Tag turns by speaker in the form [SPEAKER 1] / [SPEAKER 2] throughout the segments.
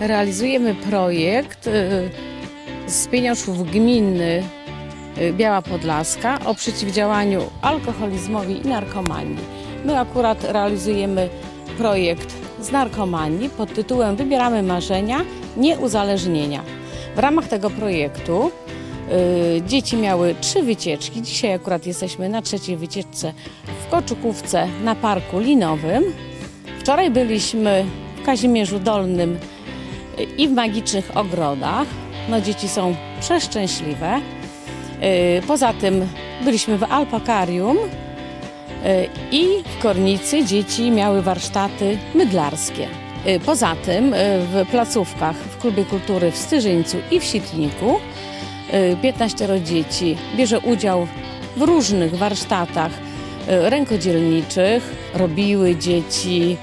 [SPEAKER 1] realizujemy projekt y, z pieniążków gminy y, Biała Podlaska o przeciwdziałaniu alkoholizmowi i narkomanii. My akurat realizujemy projekt z narkomanii pod tytułem Wybieramy marzenia, nie uzależnienia. W ramach tego projektu y, dzieci miały trzy wycieczki. Dzisiaj akurat jesteśmy na trzeciej wycieczce w Koczukówce na Parku Linowym. Wczoraj byliśmy w Kazimierzu Dolnym i w magicznych ogrodach. No dzieci są przeszczęśliwe. Y, Poza tym byliśmy w Alpakarium y, i w Kornicy dzieci miały warsztaty mydlarskie. Y, Poza tym w placówkach w Klubie Kultury w Styżyńcu i w Sitniku y, 15 dzieci bierze udział w różnych warsztatach rękodzielniczych. Robiły dzieci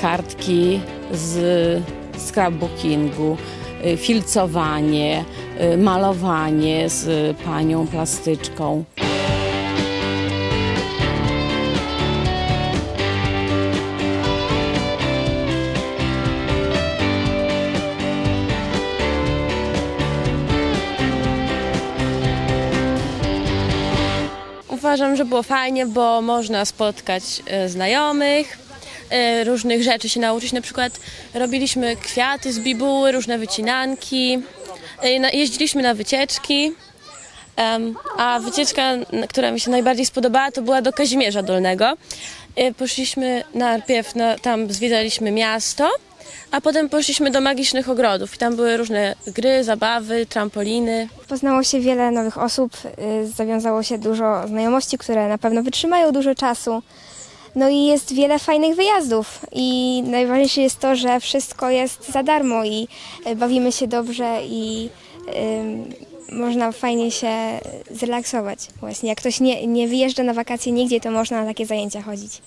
[SPEAKER 1] kartki z scrapbookingu, y, filcowanie, y, malowanie z panią plastyczką.
[SPEAKER 2] Uważam, że było fajnie, bo można spotkać e, znajomych, różnych rzeczy się nauczyć. Na przykład robiliśmy kwiaty z bibuły, różne wycinanki, e, jeździliśmy na wycieczki. A wycieczka, która mi się najbardziej spodobała, to była do Kazimierza Dolnego. E, Poszliśmy najpierw, na, tam zwiedzaliśmy miasto, a potem poszliśmy do magicznych ogrodów. I tam były różne gry, zabawy, trampoliny.
[SPEAKER 3] Poznało się wiele nowych osób, y, zawiązało się dużo znajomości, które na pewno wytrzymają dużo czasu. No i jest wiele fajnych wyjazdów i najważniejsze jest to, że wszystko jest za darmo i y, bawimy się dobrze i y, można fajnie się zrelaksować. Właśnie jak ktoś nie, nie wyjeżdża na wakacje nigdzie, to można na takie zajęcia chodzić.